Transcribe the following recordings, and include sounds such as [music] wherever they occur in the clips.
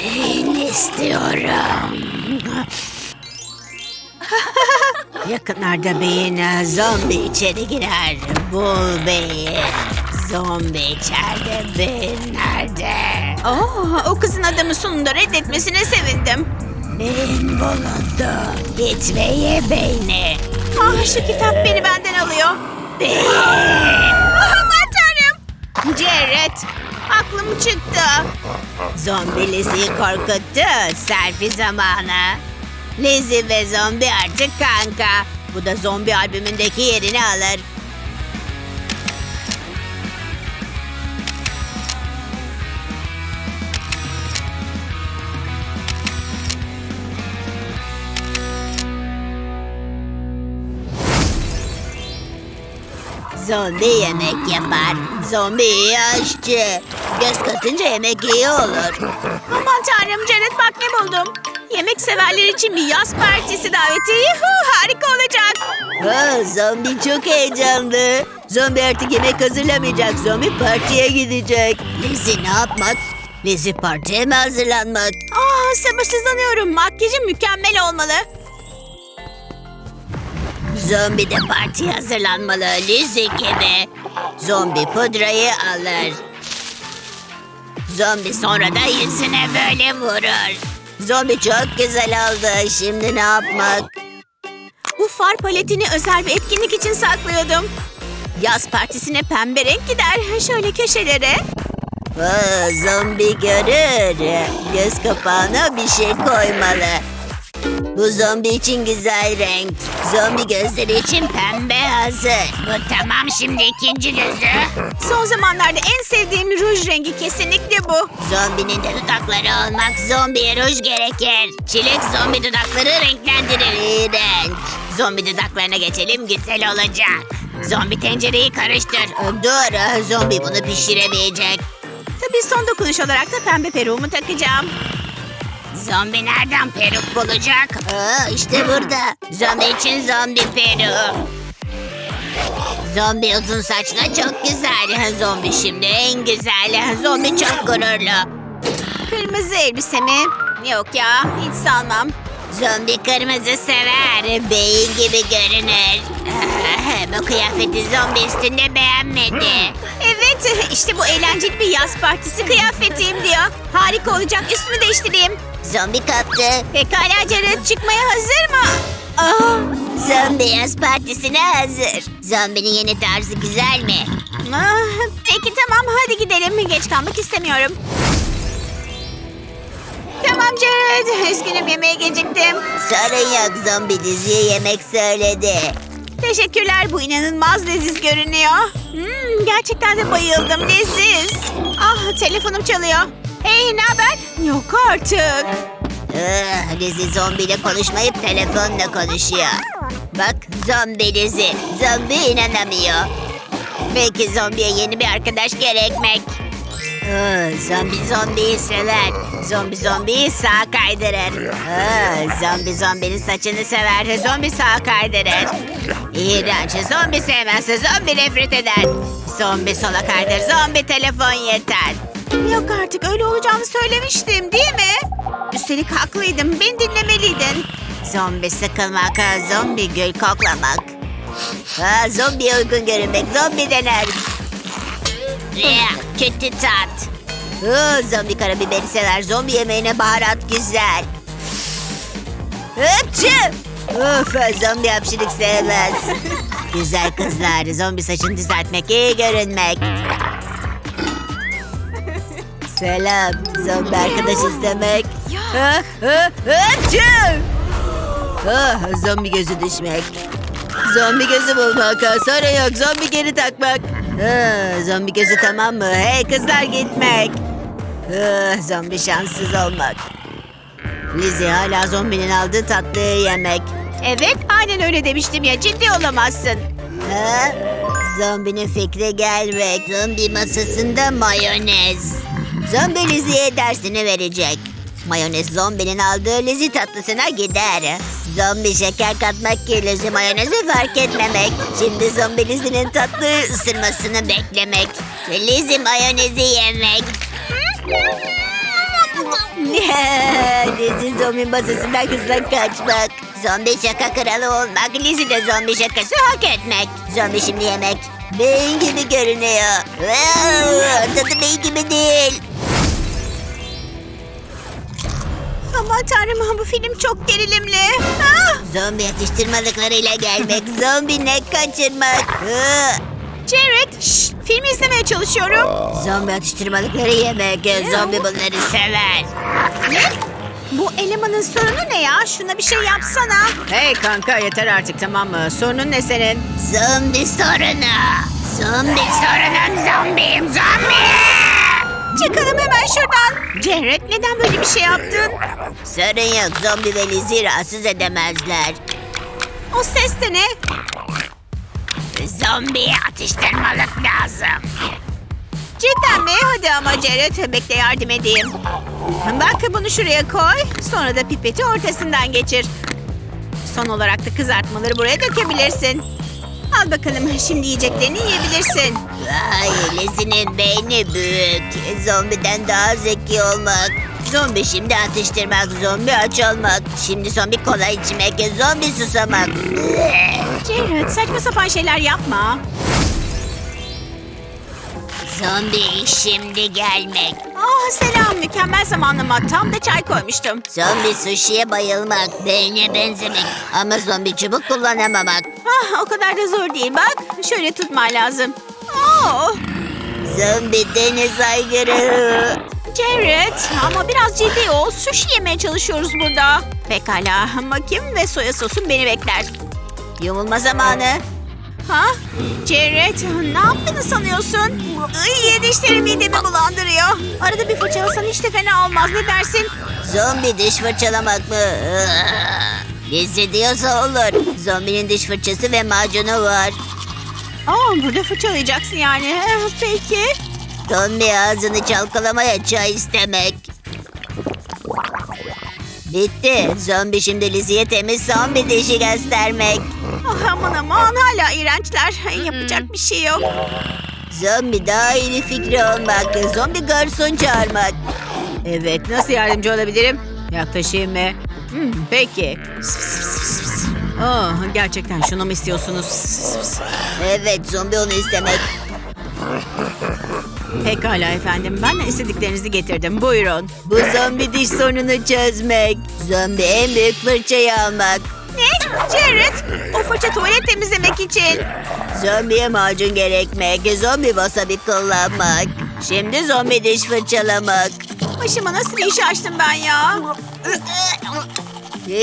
Beyin istiyorum. [laughs] Yakınlarda beyin zombi içeri girer. Bul beyin. Zombi içeride beyin nerede? Oh, o kızın adamı sonunda reddetmesine sevindim. Beyin bulundu. Git ve ye beyni. Ah şu kitap beni benden alıyor. Beyin. Aman tanrım. Jared, aklım çıktı. Zombi Lizzie'yi korkuttu. Selfie zamanı. Lizzie ve zombi artık kanka. Bu da zombi albümündeki yerini alır. Zombi yemek yapar. Zombi iyi aşçı. Göz katınca yemek iyi olur. Aman tanrım Jared bak ne buldum. Yemek severler için bir yaz partisi daveti. Yuhu, harika olacak. Ha, zombi çok heyecanlı. Zombi artık yemek hazırlamayacak. Zombi partiye gidecek. Lizzie ne yapmak? Lizzie partiye mi hazırlanmak? Ah sabırsızlanıyorum. Makyajım mükemmel olmalı. Zombi de partiye hazırlanmalı. Lizzie gibi. Zombi pudrayı alır. Zombi sonra da yüzüne böyle vurur. Zombi çok güzel oldu. Şimdi ne yapmak? Bu far paletini özel bir etkinlik için saklıyordum. Yaz partisine pembe renk gider. Şöyle köşelere. Aa, zombi görür. Göz kapağına bir şey koymalı. Bu zombi için güzel renk. Zombi gözleri için pembe hazır. Bu tamam şimdi ikinci gözü. Son zamanlarda en sevdiğim ruj rengi kesinlikle bu. Zombinin de dudakları olmak zombiye ruj gerekir. Çilek zombi dudakları renklendirir. İğrenç. Zombi dudaklarına geçelim güzel olacak. Zombi tencereyi karıştır. Dur zombi bunu pişiremeyecek. Tabii son dokunuş olarak da pembe peruğumu takacağım. Zombi nereden peruk bulacak? Aa, işte burada. Zombi için zombi peruğu. Zombi uzun saçlı çok güzel. Zombi şimdi en güzel. Zombi çok gururlu. Kırmızı elbisemi. Yok ya hiç sanmam. Zombi kırmızı sever. Beyin gibi görünür. Bu kıyafeti zombi üstünde beğenmedi. Evet işte bu eğlenceli bir yaz partisi kıyafetiyim diyor. Harika olacak üstümü değiştireyim. Zombi kaptı. Pekala Jared çıkmaya hazır mı? Aa, Zombi yaz partisine hazır. Zombinin yeni tarzı güzel mi? ah, peki tamam hadi gidelim. Geç kalmak istemiyorum. Tamam Jared. Üzgünüm yemeğe geciktim. Sorun yok zombi diziye yemek söyledi. Teşekkürler bu inanılmaz leziz görünüyor. Hmm, gerçekten de bayıldım leziz. Ah telefonum çalıyor. Hey ne haber? Yok artık. Ah, Lizzie zombiyle konuşmayıp telefonla konuşuyor. Bak zombi Lizzie. Zombi inanamıyor. Belki zombiye yeni bir arkadaş gerekmek. Ah, zombi zombiyi sever. Zombi zombiyi sağa kaydırır. Ah, zombi zombinin saçını sever. Zombi sağa kaydırır. İğrenç. Zombi sevmezse zombi nefret eder. Zombi sola kaydır. Zombi telefon yeter. Yok artık öyle olacağını söylemiştim değil mi? Üstelik haklıydım. Beni dinlemeliydin. Zombi sıkılmak, zombi gül koklamak. Ha, zombiye uygun görünmek, zombi dener. Kötü tat. Ha, zombi karabiberi sever, zombi yemeğine baharat güzel. Hıpçı! Uf, zombi hapşırık sevmez. güzel kızlar, zombi saçını düzeltmek, iyi görünmek. Selam, zombi arkadaş istemek. Ha, ha, hıpçı! Ah, zombi gözü düşmek. Zombi gözü bulmak. Sorun yok. Zombi geri takmak. Ah, zombi gözü tamam mı? Hey kızlar gitmek. Ah, zombi şanssız olmak. Lizzie hala zombinin aldığı tatlıyı yemek. Evet aynen öyle demiştim ya ciddi olamazsın. Ha? Zombinin fikri gelmek. Zombi masasında mayonez. Zombi Lizzie'ye dersini verecek. Mayonez zombinin aldığı Lizzie tatlısına gider. Zombi şeker katmak ki Lizzie mayonezi fark etmemek. Şimdi zombi Lizzie'nin tatlı ısırmasını beklemek. Lizzie mayonezi yemek. [laughs] Lizzie zombi masasından hızla kaçmak. Zombi şaka kralı olmak. Lizzie de zombi şakası hak etmek. Zombi şimdi yemek. Beyin gibi görünüyor. Tadı beyin gibi değil. Aman tanrım bu film çok gerilimli. Ah! Zombi atıştırmalıklarıyla gelmek. [laughs] Zombi ne kaçırmak. Hı. Jared, şşt, film izlemeye çalışıyorum. Zombi atıştırmalıkları yemek. Zombi bunları sever. Ne? Bu elemanın sorunu ne ya? Şuna bir şey yapsana. Hey kanka yeter artık tamam mı? Sorunun ne senin? Zombi sorunu. Zombi sorunun zombiyim zombi. Çıkalım hemen şuradan. Jared neden böyle bir şey yaptın? Sorun yok zombi ve Lizzie rahatsız edemezler. O ses de ne? Zombiye atıştırmalık lazım. Cidden mi? Hadi ama Jared bekle yardım edeyim. Bak bunu şuraya koy. Sonra da pipeti ortasından geçir. Son olarak da kızartmaları buraya dökebilirsin. Al bakalım şimdi yiyeceklerini yiyebilirsin. Vay Lizzie'nin beyni büyük. Zombiden daha zeki olmak. Zombi şimdi atıştırmak, zombi aç olmak. Şimdi zombi kola içmek, zombi susamak. Jared saçma sapan şeyler yapma. Zombi şimdi gelmek. Ah selam mükemmel zamanlama. Tam da çay koymuştum. Zombi sushi'ye bayılmak, beyne benzemek. Ama zombi çubuk kullanamamak. Ah o kadar da zor değil bak. Şöyle tutman lazım. Oh, Zombi deniz aygırı. Jared ama biraz ciddi ol. Sushi yemeye çalışıyoruz burada. Pekala bakayım ve soya sosun beni bekler. Yumulma zamanı. Ha? Jared ne yaptığını sanıyorsun? Iy, dişlerim midemi bulandırıyor. Arada bir fırçalasan hiç de fena olmaz ne dersin? Zombi diş fırçalamak mı? Lizzie diyorsa olur. Zombinin diş fırçası ve macunu var. Aa, burada fırçalayacaksın yani. Eh, Peki. Zombi ağzını çalkalamaya çay istemek. Bitti. Zombi şimdi Lizzie'ye temiz zombi dişi göstermek. Ah, aman aman hala iğrençler. Yapacak bir şey yok. Zombi daha iyi bir fikri olmak. Zombi garson çağırmak. Evet nasıl yardımcı olabilirim? Yaklaşayım mı? Hmm, peki. Oh, gerçekten şunu mu istiyorsunuz? Evet zombi onu istemek. Pekala efendim ben de istediklerinizi getirdim buyurun. Bu zombi diş sorununu çözmek. Zombi en büyük fırçayı almak. Jared, o fırça tuvalet temizlemek için. Zombiye macun gerekmek. Zombi wasabi kullanmak. Şimdi zombi diş fırçalamak. Başıma nasıl bir iş açtım ben ya?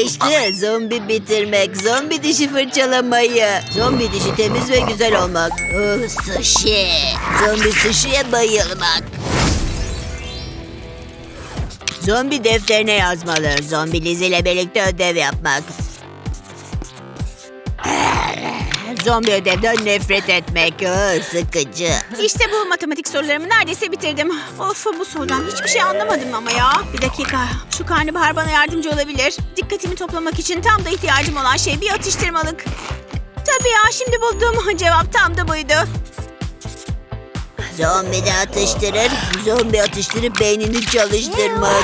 İşte zombi bitirmek, zombi dişi fırçalamayı, zombi dişi temiz ve güzel olmak. Oh, sushi. Zombi sushi'ye bayılmak. Zombi defterine yazmalı. Zombi Liz ile birlikte ödev yapmak. Zombi ödevden nefret etmek. Oh, sıkıcı. İşte bu matematik sorularımı neredeyse bitirdim. Of bu sorudan hiçbir şey anlamadım ama ya. Bir dakika. Şu karnabahar bana yardımcı olabilir. Dikkatimi toplamak için tam da ihtiyacım olan şey bir atıştırmalık. Tabii ya şimdi buldum. [laughs] Cevap tam da buydu. Zombi de atıştırır, zombi atıştırıp beynini çalıştırmak.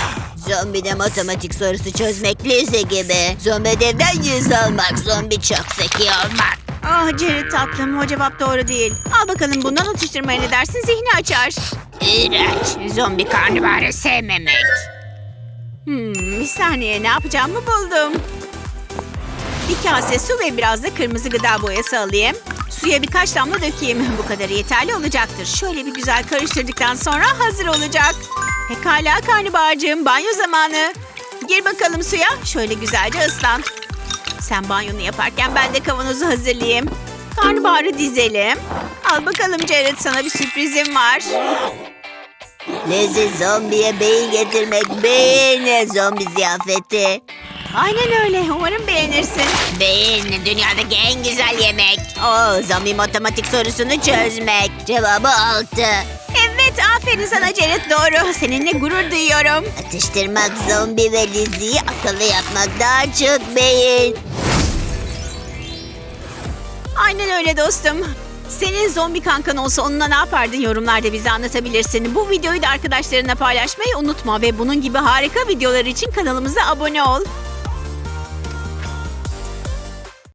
Zombi de matematik sorusu çözmek lise gibi. Zombi ödevden yüz almak, zombi çok zeki olmak. Ah Jared tatlım o cevap doğru değil. Al bakalım bundan atıştırmaya ne dersin zihni açar. İğrenç, zombi karnabaharı sevmemek. Hmm, bir saniye ne yapacağımı buldum. Bir kase su ve biraz da kırmızı gıda boyası alayım. Suya birkaç damla dökeyim. [laughs] Bu kadar yeterli olacaktır. Şöyle bir güzel karıştırdıktan sonra hazır olacak. Pekala karnabaharcığım banyo zamanı. Gir bakalım suya. Şöyle güzelce ıslan. Sen banyonu yaparken ben de kavanozu hazırlayayım. Karnabaharı dizelim. Al bakalım Jared sana bir sürprizim var. Lezi zombiye beyin getirmek, beyin zombi ziyafeti. Aynen öyle. Umarım beğenirsin. Beyin dünyadaki en güzel yemek. O zombi matematik sorusunu çözmek. Cevabı altı. Evet aferin sana Jared doğru. Seninle gurur duyuyorum. Atıştırmak, zombi ve Lizzie'yi akıllı yapmak daha çok beyin. Aynen öyle dostum. Senin zombi kankan olsa onunla ne yapardın yorumlarda bize anlatabilirsin. Bu videoyu da arkadaşlarına paylaşmayı unutma ve bunun gibi harika videolar için kanalımıza abone ol.